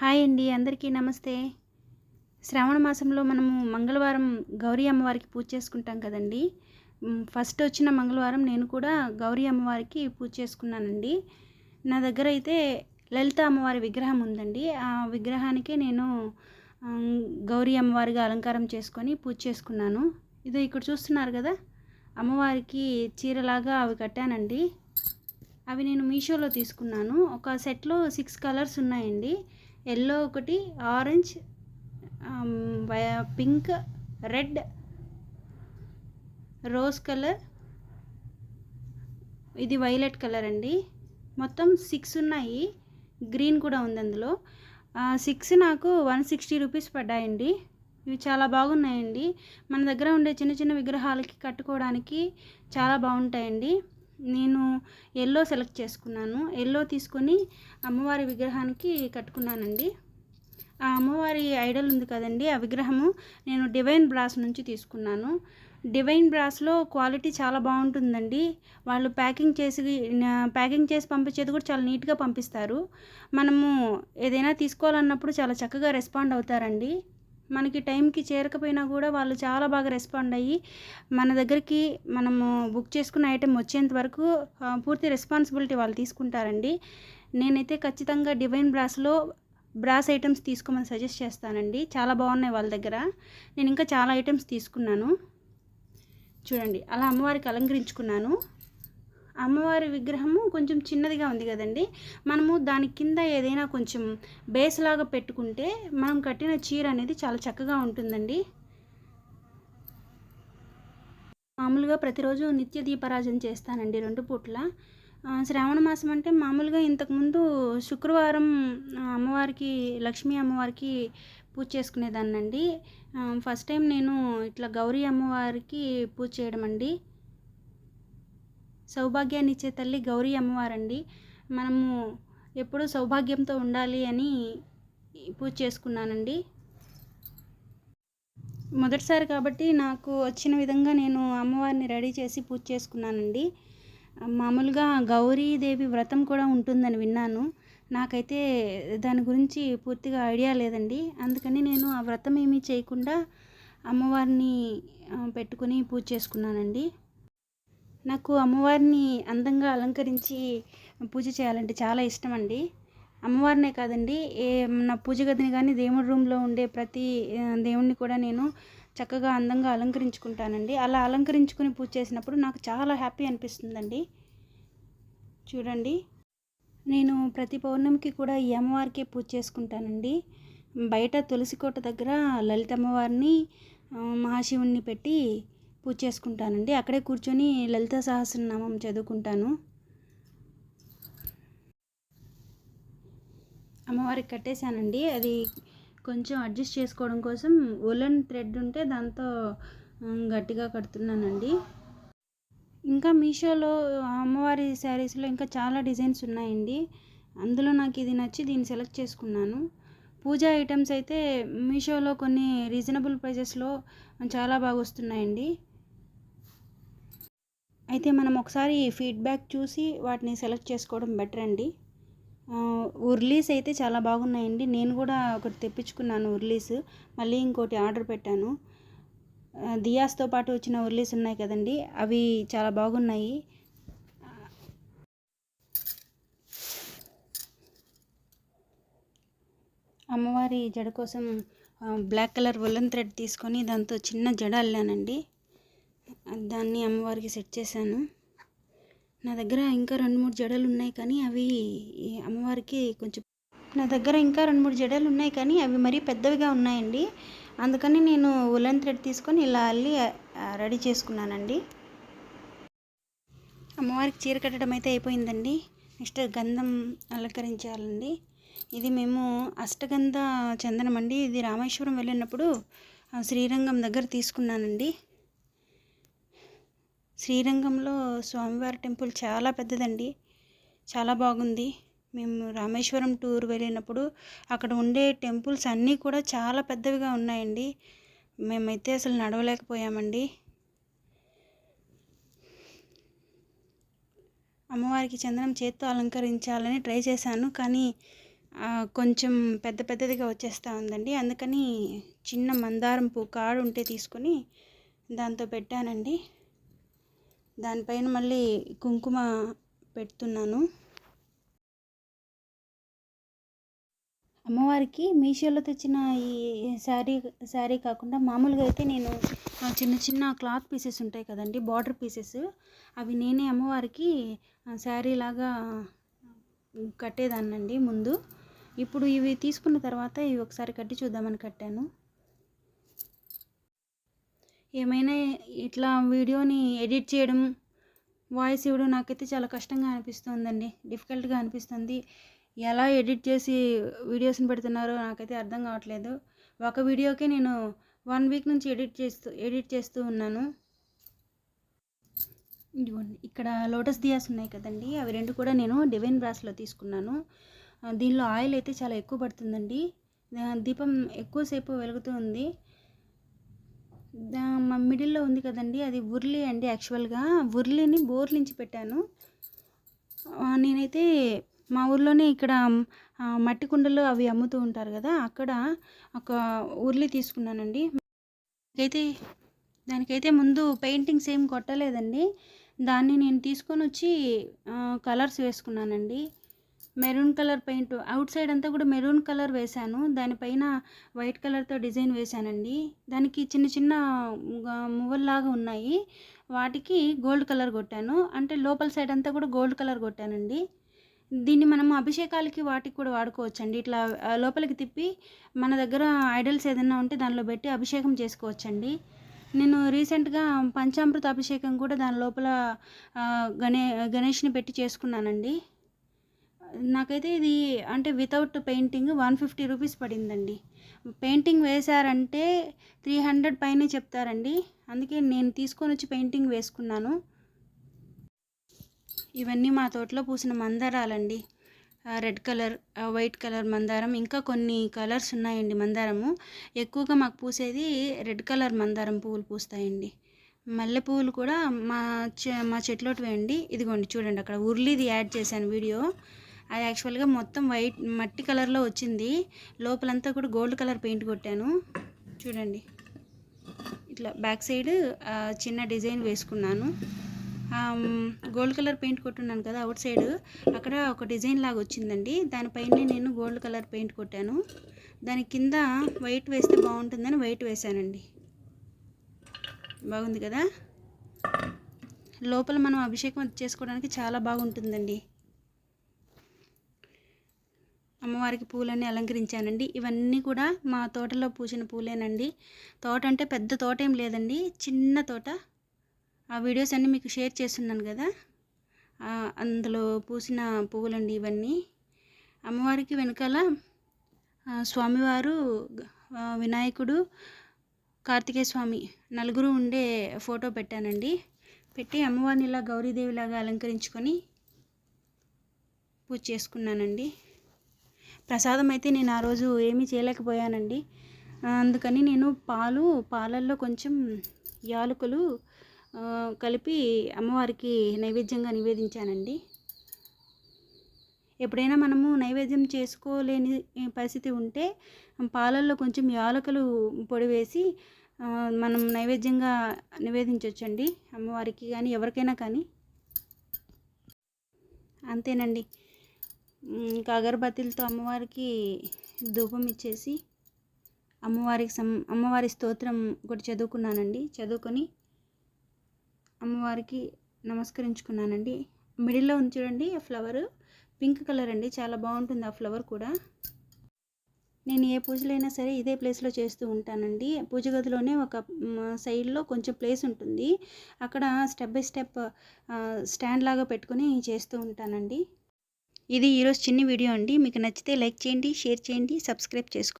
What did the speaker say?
Hi అండి అందరికీ నమస్తే. శ్రావణ మాసంలో మనము మంగళవారం గౌరీ అమ్మవారికి పూజ చేసుకుంటాం కదండి. ఫస్ట్ వచ్చిన మంగళవారం నేను కూడా గౌరీ అమ్మవారికి పూజ చేసుకున్నానండి. నా దగ్గర అయితే లలిత అమ్మవారి విగ్రహం ఉందండి. ఆ విగ్రహానికి నేను గౌరీ అమ్మవారిగా అలంకారం చేసుకొని పూజ చేసుకున్నాను. ఇది ఇక్కడ చూస్తున్నారు కదా అమ్మవారికి చీరలాగా అవి కట్టానండి. అవి నేను మీషోలో తీసుకున్నాను. ఒక సెట్లో సిక్స్ కలర్స్ ఉన్నాయండి. ఎల్లో ఒకటి ఆరెంజ్ వై- పింక్ రెడ్ రోజ్ కలర్. ఇది వైలెట్ కలర్ అండి. మొత్తం సిక్స్ ఉన్నాయి. గ్రీన్ కూడా ఉంది అందులో. సిక్స్ నాకు వన్ సిక్స్టీ రూపీస్ పడ్డాయండి. ఇవి చాలా బాగున్నాయండి. మన దగ్గర ఉండే చిన్న చిన్న విగ్రహాలకి కట్టుకోవడానికి చాలా బాగుంటాయండి. నేను ఎల్లో సెలెక్ట్ చేసుకున్నాను. ఎల్లో తీసుకొని అమ్మవారి విగ్రహానికి కట్టుకున్నానండి. ఆ అమ్మవారి ఐడల్ ఉంది కదండి ఆ విగ్రహము నేను డివైన్ బ్రాస్ నుంచి తీసుకున్నాను. డివైన్ బ్రాస్లో క్వాలిటీ చాలా బాగుంటుందండి. వాళ్ళు ప్యాకింగ్ చేసి ప్యాకింగ్ చేసి పంపించేది కూడా చాలా నీట్గా పంపిస్తారు. మనము ఏదైనా తీసుకోవాలన్నప్పుడు చాలా చక్కగా రెస్పాండ్ అవుతారండి. మనకి టైంకి చేరకపోయినా కూడా వాళ్ళు చాలా బాగా రెస్పాండ్ అయ్యి మన దగ్గరికి మనము బుక్ చేసుకున్న ఐటెం వచ్చేంత వరకు పూర్తి రెస్పాన్సిబిలిటీ వాళ్ళు తీసుకుంటారండి. నేనైతే ఖచ్చితంగా డివైన్ బ్రాస్లో బ్రాస్ ఐటమ్స్ తీసుకోమని సజెస్ట్ చేస్తానండి. చాలా బాగున్నాయి వాళ్ళ దగ్గర. నేను ఇంకా చాలా ఐటమ్స్ తీసుకున్నాను. చూడండి అలా అమ్మవారికి అలంకరించుకున్నాను. అమ్మవారి విగ్రహము కొంచెం చిన్నదిగా ఉంది కదండి. మనము దాని కింద ఏదైనా కొంచెం బేస్ లాగా పెట్టుకుంటే మనం కట్టిన చీర అనేది చాలా చక్కగా ఉంటుందండి. మామూలుగా ప్రతిరోజు నిత్య దీపారాజన చేస్తానండి రెండు పూట్ల. శ్రావణ మాసం అంటే మామూలుగా ఇంతకుముందు శుక్రవారం అమ్మవారికి లక్ష్మీ అమ్మవారికి పూజ చేసుకునేదాన్నండి. ఫస్ట్ టైం నేను ఇట్లా గౌరీ అమ్మవారికి పూజ చేయడం అండి. సౌభాగ్యాన్ని ఇచ్చే తల్లి గౌరీ అమ్మవారండి. మనము ఎప్పుడూ సౌభాగ్యంతో ఉండాలి అని పూజ చేసుకున్నానండి. మొదటిసారి కాబట్టి నాకు వచ్చిన విధంగా నేను అమ్మవారిని రెడీ చేసి పూజ చేసుకున్నానండి. మామూలుగా గౌరీదేవి వ్రతం కూడా ఉంటుందని విన్నాను. నాకైతే దాని గురించి పూర్తిగా ఐడియా లేదండి. అందుకని నేను ఆ వ్రతం ఏమీ చేయకుండా అమ్మవారిని పెట్టుకుని పూజ చేసుకున్నానండి. నాకు అమ్మవారిని అందంగా అలంకరించి పూజ చేయాలంటే చాలా ఇష్టం అండి అమ్మవారినే కాదండి ఏ నా పూజ గదిని కానీ దేవుడి రూమ్లో ఉండే ప్రతి దేవుణ్ణి కూడా నేను చక్కగా అందంగా అలంకరించుకుంటానండి. అలా అలంకరించుకుని పూజ చేసినప్పుడు నాకు చాలా హ్యాపీ అనిపిస్తుందండి. చూడండి నేను ప్రతి పౌర్ణమికి కూడా ఈ అమ్మవారికే పూజ చేసుకుంటానండి. బయట తులసి కోట దగ్గర లలిత అమ్మవారిని మహాశివుణ్ణి పెట్టి పూజ చేసుకుంటానండి. అక్కడే కూర్చొని లలిత సహస్రనామం చదువుకుంటాను. అమ్మవారికి కట్టేశానండి. అది కొంచెం అడ్జస్ట్ చేసుకోవడం కోసం ఉలన్ థ్రెడ్ ఉంటే దాంతో గట్టిగా కడుతున్నానండి. ఇంకా మీషోలో అమ్మవారి శారీస్లో ఇంకా చాలా డిజైన్స్ ఉన్నాయండి. అందులో నాకు ఇది నచ్చి దీన్ని సెలెక్ట్ చేసుకున్నాను. పూజా ఐటమ్స్ అయితే మీషోలో కొన్ని రీజనబుల్ ప్రైజెస్లో చాలా బాగా వస్తున్నాయండి. అయితే మనం ఒకసారి ఫీడ్బ్యాక్ చూసి వాటిని సెలెక్ట్ చేసుకోవడం బెటర్ అండి. ఉర్లీస్ అయితే చాలా బాగున్నాయండి. నేను కూడా ఒకటి తెప్పించుకున్నాను ఉర్లీస్. మళ్ళీ ఇంకోటి ఆర్డర్ పెట్టాను. దియాస్తో పాటు వచ్చిన ఉర్లీస్ ఉన్నాయి కదండి. అవి చాలా బాగున్నాయి. అమ్మవారి జడ కోసం బ్లాక్ కలర్ ఉల్లన్ థ్రెడ్ తీసుకొని దాంతో చిన్న జడ అల్లానండి. దాన్ని అమ్మవారికి సెట్ చేశాను. నా దగ్గర ఇంకా రెండు మూడు జడలు ఉన్నాయి కానీ అవి ఈ అమ్మవారికి కొంచెం నా దగ్గర ఇంకా రెండు మూడు జడలు ఉన్నాయి కానీ అవి మరీ పెద్దవిగా ఉన్నాయండి. అందుకని నేను ఉలన్ థ్రెడ్ తీసుకొని ఇలా అల్లి రెడీ చేసుకున్నానండి. అమ్మవారికి చీర కట్టడం అయితే అయిపోయిందండి. నెక్స్ట్ గంధం అలంకరించాలండి. ఇది మేము అష్టగంధ చందనం అండి. ఇది రామేశ్వరం వెళ్ళినప్పుడు శ్రీరంగం దగ్గర తీసుకున్నానండి. శ్రీరంగంలో స్వామివారి టెంపుల్ చాలా పెద్దదండి. చాలా బాగుంది. మేము రామేశ్వరం టూర్ వెళ్ళినప్పుడు అక్కడ ఉండే టెంపుల్స్ అన్నీ కూడా చాలా పెద్దవిగా ఉన్నాయండి. మేమైతే అసలు నడవలేకపోయామండి. అమ్మవారికి చందనం చేత్తో అలంకరించాలని ట్రై చేశాను. కానీ కొంచెం పెద్ద పెద్దదిగా వచ్చేస్తూ ఉందండి. అందుకని చిన్న మందారం పువ్వు కాడు ఉంటే తీసుకొని దాంతో పెట్టానండి. దానిపైన మళ్ళీ కుంకుమ పెడుతున్నాను. అమ్మవారికి మీషోలో తెచ్చిన ఈ శారీ శారీ కాకుండా మామూలుగా అయితే నేను చిన్న చిన్న క్లాత్ పీసెస్ ఉంటాయి కదండి బార్డర్ పీసెస్. అవి నేనే అమ్మవారికి శారీ లాగా కట్టేదాన్నండి ముందు. ఇప్పుడు ఇవి తీసుకున్న తర్వాత ఇవి ఒకసారి కట్టి చూద్దామని కట్టాను. ఏమైనా ఇట్లా వీడియోని ఎడిట్ చేయడం వాయిస్ ఇవ్వడం నాకైతే చాలా కష్టంగా అనిపిస్తుందండి. డిఫికల్ట్గా అనిపిస్తుంది. ఎలా ఎడిట్ చేసి వీడియోస్ని పెడుతున్నారో నాకైతే అర్థం కావట్లేదు. ఒక వీడియోకే నేను వన్ వీక్ నుంచి ఎడిట్ చేస్తూ ఎడిట్ చేస్తూ ఉన్నాను. ఇదిగోండి ఇక్కడ లోటస్ దియాస్ ఉన్నాయి కదండి. అవి రెండు కూడా నేను డివైన్ బ్రాస్లో తీసుకున్నాను. దీనిలో ఆయిల్ అయితే చాలా ఎక్కువ పడుతుందండి. దీపం ఎక్కువసేపు వెలుగుతూ ఉంది. మిడిల్లో ఉంది కదండి అది ఉర్లి అండి యాక్చువల్గా. ఉర్లిని బోర్లించి పెట్టాను. నేనైతే మా ఊర్లోనే ఇక్కడ మట్టి కుండలు అవి అమ్ముతూ ఉంటారు కదా అక్కడ ఒక ఉర్లి తీసుకున్నానండి. అయితే దానికైతే ముందు పెయింటింగ్స్ ఏం కొట్టలేదండి. దాన్ని నేను తీసుకొని వచ్చి కలర్స్ వేసుకున్నానండి. Maroon colour paint. Out side అంతా కూడా మెరూన్ కలర్ వేశాను. దానిపైన వైట్ కలర్తో డిజైన్ వేశానండి. దానికి చిన్న చిన్న మువ్వల్లాగా ఉన్నాయి. వాటికి గోల్డ్ కలర్ కొట్టాను. అంటే లోపల సైడ్ అంతా కూడా గోల్డ్ కలర్ కొట్టానండి. దీన్ని మనం అభిషేకాలకి వాటికి కూడా వాడుకోవచ్చండి. ఇట్లా లోపలికి తిప్పి మన దగ్గర ఐడల్స్ ఏదైనా ఉంటే దానిలో పెట్టి అభిషేకం చేసుకోవచ్చండి. నేను రీసెంట్గా పంచామృత అభిషేకం కూడా దాని లోపల గణే గణేష్ని పెట్టి చేసుకున్నానండి. నాకైతే ఇది అంటే without painting one fifty rupees పడిందండి. పెయింటింగ్ వేశారంటే త్రీ హండ్రెడ్ పైనే చెప్తారండి. అందుకే నేను తీసుకొని వచ్చి పెయింటింగ్ వేసుకున్నాను. ఇవన్నీ మా తోటలో పూసిన మందారాలండి. రెడ్ కలర్ వైట్ కలర్ మందారం. ఇంకా కొన్ని కలర్స్ ఉన్నాయండి మందారము. ఎక్కువగా మాకు పూసేది రెడ్ కలర్ మందారం పువ్వులు పూస్తాయండి. మల్లె పువ్వులు కూడా మా చె మా చెట్లోటివే అండి. ఇదిగోండి చూడండి అక్కడ. ఉర్లీది యాడ్ చేశాను వీడియో. అది యాక్చువల్గా మొత్తం వైట్ మట్టి కలర్లో వచ్చింది. లోపలంతా కూడా గోల్డ్ కలర్ పెయింట్ కొట్టాను. చూడండి. ఇట్లా బ్యాక్ సైడ్ చిన్న డిజైన్ వేసుకున్నాను. గోల్డ్ కలర్ పెయింట్ కొట్టున్నాను కదా అవుట్ సైడ్ అక్కడ ఒక డిజైన్ లాగా వచ్చిందండి. దానిపైన నేను గోల్డ్ కలర్ పెయింట్ కొట్టాను. దాని కింద వైట్ వేస్తే బాగుంటుందని వైట్ వేశానండి. బాగుంది కదా? లోపల మనం అభిషేకం చేసుకోవడానికి చాలా బాగుంటుందండి. అమ్మవారికి పూలన్నీ అలంకరించానండి. ఇవన్నీ కూడా మా తోటలో పూసిన పూలేనండి. తోట అంటే పెద్ద తోట ఏం లేదండి. చిన్న తోట. ఆ వీడియోస్ అన్నీ మీకు షేర్ చేస్తున్నాను కదా. అందులో పూసిన పువ్వులండి ఇవన్నీ. అమ్మవారికి వెనకాల స్వామివారు వినాయకుడు కార్తికేయ స్వామి నలుగురు ఉండే ఫోటో పెట్టానండి. పెట్టి అమ్మవారిని ఇలా గౌరీదేవిలాగా అలంకరించుకొని పూజ చేసుకున్నానండి. ప్రసాదం అయితే నేను ఆ రోజు ఏమీ చేయలేకపోయానండి. అందుకని నేను పాలు పాలల్లో కొంచెం యాలకులు కలిపి అమ్మవారికి నైవేద్యంగా నివేదించానండి. ఎప్పుడైనా మనము నైవేద్యం చేసుకోలేని పరిస్థితి ఉంటే పాలల్లో కొంచెం యాలకులు పొడి వేసి మనం నైవేద్యంగా నివేదించవచ్చండి అమ్మవారికి కానీ ఎవరికైనా కానీ. అంతేనండి. ఇంకా అగరబత్తిలతో అమ్మవారికి ధూపం ఇచ్చేసి అమ్మవారికి సం అమ్మవారి స్తోత్రం ఒకటి చదువుకున్నానండి. చదువుకొని అమ్మవారికి నమస్కరించుకున్నానండి. మిడిల్లో ఉంది చూడండి ఆ ఫ్లవర్. పింక్ కలర్ అండి చాలా బాగుంటుంది ఆ ఫ్లవర్ కూడా. నేను ఏ పూజలైనా సరే ఇదే ప్లేస్లో చేస్తూ ఉంటానండి. పూజ గదిలోనే ఒక సైడ్లో కొంచెం ప్లేస్ ఉంటుంది. అక్కడ స్టెప్ బై స్టెప్ స్టాండ్ లాగా పెట్టుకొని చేస్తూ ఉంటానండి. ఇది ఈరోజు చిన్న వీడియో అండి. మీకు నచ్చితే లైక్ చేయండి షేర్ చేయండి సబ్స్క్రైబ్ చేసుకోండి.